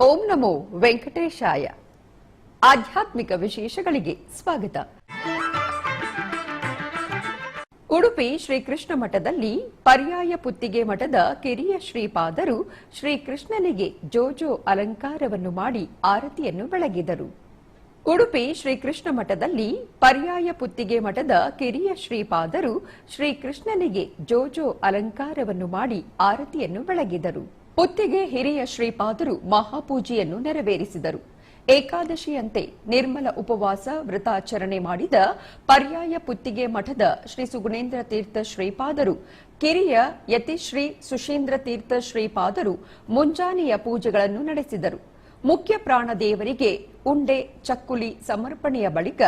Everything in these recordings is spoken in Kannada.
ಓಂ ನಮೋ ವೆಂಕಟೇಶಾಯ. ಆಧ್ಯಾತ್ಮಿಕ ವಿಶೇಷಗಳಿಗೆ ಸ್ವಾಗತ. ಉಡುಪಿ ಶ್ರೀಕೃಷ್ಣ ಮಠದಲ್ಲಿ ಪರ್ಯಾಯ ಪುತ್ತಿಗೆ ಮಠದ ಕಿರಿಯ ಶ್ರೀಪಾದರು ಶ್ರೀಕೃಷ್ಣನಿಗೆ ಜೋಜೋ ಅಲಂಕಾರವನ್ನು ಮಾಡಿ ಆರತಿಯನ್ನು ಬೆಳಗಿದರು. ಉಡುಪಿ ಶ್ರೀಕೃಷ್ಣ ಮಠದಲ್ಲಿ ಪರ್ಯಾಯ ಪುತ್ತಿಗೆ ಮಠದ ಕಿರಿಯ ಶ್ರೀಪಾದರು ಶ್ರೀಕೃಷ್ಣನಿಗೆ ಜೋಜೋ ಅಲಂಕಾರವನ್ನು ಮಾಡಿ ಆರತಿಯನ್ನು ಬೆಳಗಿದರು. ಪುತ್ತಿಗೆ ಹಿರಿಯ ಶ್ರೀಪಾದರು ಮಹಾಪೂಜೆಯನ್ನು ನೆರವೇರಿಸಿದರು. ಏಕಾದಶಿಯಂತೆ ನಿರ್ಮಲ ಉಪವಾಸ ವ್ರತಾಚರಣೆ ಮಾಡಿದ ಪರ್ಯಾಯ ಪುತ್ತಿಗೆ ಮಠದ ಶ್ರೀ ಸುಗುಣೇಂದ್ರ ತೀರ್ಥ ಶ್ರೀಪಾದರು, ಕಿರಿಯ ಯತಿಶ್ರೀ ಸುಶೀಂದ್ರ ತೀರ್ಥ ಶ್ರೀಪಾದರು ಮುಂಜಾನೆಯ ಪೂಜೆಗಳನ್ನು ನಡೆಸಿದರು. ಮುಖ್ಯ ಪ್ರಾಣ ದೇವರಿಗೆ ಉಂಡೆ, ಚಕ್ಕುಲಿ ಸಮರ್ಪಣೆಯ ಬಳಿಕ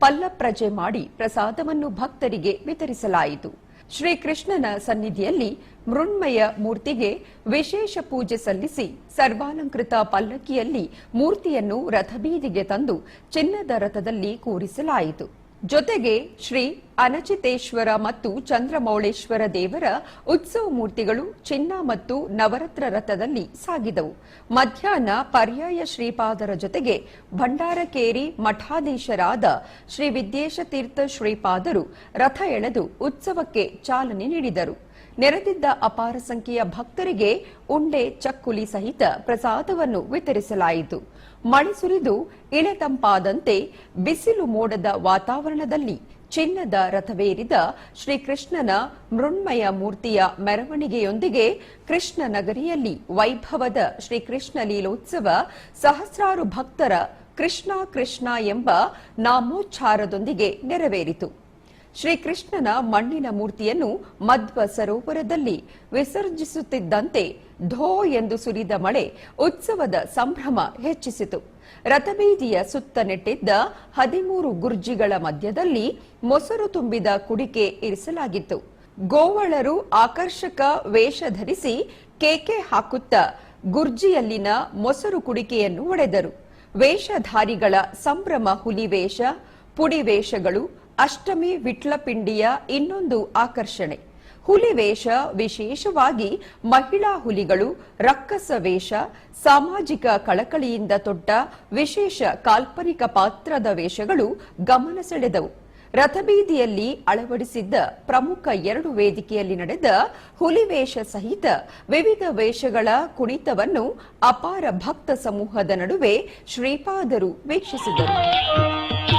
ಪಲ್ಲಪ್ರಜೆ ಮಾಡಿ ಪ್ರಸಾದವನ್ನು ಭಕ್ತರಿಗೆ ವಿತರಿಸಲಾಯಿತು. ಶ್ರೀಕೃಷ್ಣನ ಸನ್ನಿಧಿಯಲ್ಲಿ ಮೃಣ್ಮಯ ಮೂರ್ತಿಗೆ ವಿಶೇಷ ಪೂಜೆ ಸಲ್ಲಿಸಿ ಸರ್ವಾಲಂಕೃತ ಪಲ್ಲಕ್ಕಿಯಲ್ಲಿ ಮೂರ್ತಿಯನ್ನು ರಥಬೀದಿಗೆ ತಂದು ಚಿನ್ನದ ರಥದಲ್ಲಿ ಕೂರಿಸಲಾಯಿತು. ಜೊತೆಗೆ ಶ್ರೀ ಅನಚಿತೇಶ್ವರ ಮತ್ತು ಚಂದ್ರಮೌಳೇಶ್ವರ ದೇವರ ಉತ್ಸವ ಮೂರ್ತಿಗಳು ಚಿನ್ನ ಮತ್ತು ನವರತ್ನ ರಥದಲ್ಲಿ ಸಾಗಿದವು. ಮಧ್ಯಾಹ್ನ ಪರ್ಯಾಯ ಶ್ರೀಪಾದರ ಜೊತೆಗೆ ಭಂಡಾರಕೇರಿ ಮಠಾಧೀಶರಾದ ಶ್ರೀ ವಿದ್ಯೇಶತೀರ್ಥ ಶ್ರೀಪಾದರು ರಥ ಎಳೆದು ಉತ್ಸವಕ್ಕೆ ಚಾಲನೆ ನೀಡಿದರು. ನೆರೆದಿದ್ದ ಅಪಾರ ಸಂಖ್ಯೆಯ ಭಕ್ತರಿಗೆ ಉಂಡೆ, ಚಕ್ಕುಲಿ ಸಹಿತ ಪ್ರಸಾದವನ್ನು ವಿತರಿಸಲಾಯಿತು. ಮಳೆ ಸುರಿದು ಇಳೆತಂಪಾದಂತೆ ಬಿಸಿಲು ಮೋಡದ ವಾತಾವರಣದಲ್ಲಿ ಚಿನ್ನದ ರಥವೇರಿದ ಶ್ರೀಕೃಷ್ಣನ ಮೃಣ್ಮಯ ಮೂರ್ತಿಯ ಮೆರವಣಿಗೆಯೊಂದಿಗೆ ಕೃಷ್ಣ ನಗರಿಯಲ್ಲಿ ವೈಭವದ ಶ್ರೀಕೃಷ್ಣ ಲೀಲೋತ್ಸವ ಸಹಸ್ರಾರು ಭಕ್ತರ ಕೃಷ್ಣ ಕೃಷ್ಣ ಎಂಬ ನಾಮೋಚ್ಚಾರದೊಂದಿಗೆ ನೆರವೇರಿತು. ಶ್ರೀಕೃಷ್ಣನ ಮಣ್ಣಿನ ಮೂರ್ತಿಯನ್ನು ಮಧ್ವ ಸರೋವರದಲ್ಲಿ ವಿಸರ್ಜಿಸುತ್ತಿದ್ದಂತೆ ಧೋ ಎಂದು ಸುರಿದ ಮಳೆ ಉತ್ಸವದ ಸಂಭ್ರಮ ಹೆಚ್ಚಿಸಿತು. ರಥಬೀದಿಯ ಸುತ್ತ ನೆಟ್ಟಿದ್ದ ಹದಿಮೂರು ಗುರ್ಜಿಗಳ ಮಧ್ಯದಲ್ಲಿ ಮೊಸರು ತುಂಬಿದ ಕುಡಿಕೆ ಇರಿಸಲಾಗಿತ್ತು. ಗೋವಳರು ಆಕರ್ಷಕ ವೇಷ ಧರಿಸಿ ಕೇಕೆ ಹಾಕುತ್ತಾ ಗುರ್ಜಿಯಲ್ಲಿನ ಮೊಸರು ಕುಡಿಕೆಯನ್ನು ಒಡೆದರು. ವೇಷಧಾರಿಗಳ ಸಂಭ್ರಮ ಹುಲಿವೇಷ ಪುಡಿವೇಷಗಳು ಅಷ್ಟಮಿ ವಿಟ್ಲಪಿಂಡಿಯ ಇನ್ನೊಂದು ಆಕರ್ಷಣೆ. ಹುಲಿವೇಷ ವಿಶೇಷವಾಗಿ ಮಹಿಳಾ ಹುಲಿಗಳು, ರಕ್ಕಸ ವೇಷ, ಸಾಮಾಜಿಕ ಕಳಕಳಿಯಿಂದ ತೊಟ್ಟ ವಿಶೇಷ ಕಾಲ್ಪನಿಕ ಪಾತ್ರದ ವೇಷಗಳು ಗಮನ ಸೆಳೆದವು. ರಥಬೀದಿಯಲ್ಲಿ ಅಳವಡಿಸಿದ್ದ ಪ್ರಮುಖ ಎರಡು ವೇದಿಕೆಯಲ್ಲಿ ನಡೆದ ಹುಲಿವೇಷ ಸಹಿತ ವಿವಿಧ ವೇಷಗಳ ಕುಣಿತವನ್ನು ಅಪಾರ ಭಕ್ತ ಸಮೂಹದ ನಡುವೆ ಶ್ರೀಪಾದರು ವೀಕ್ಷಿಸಿದರು.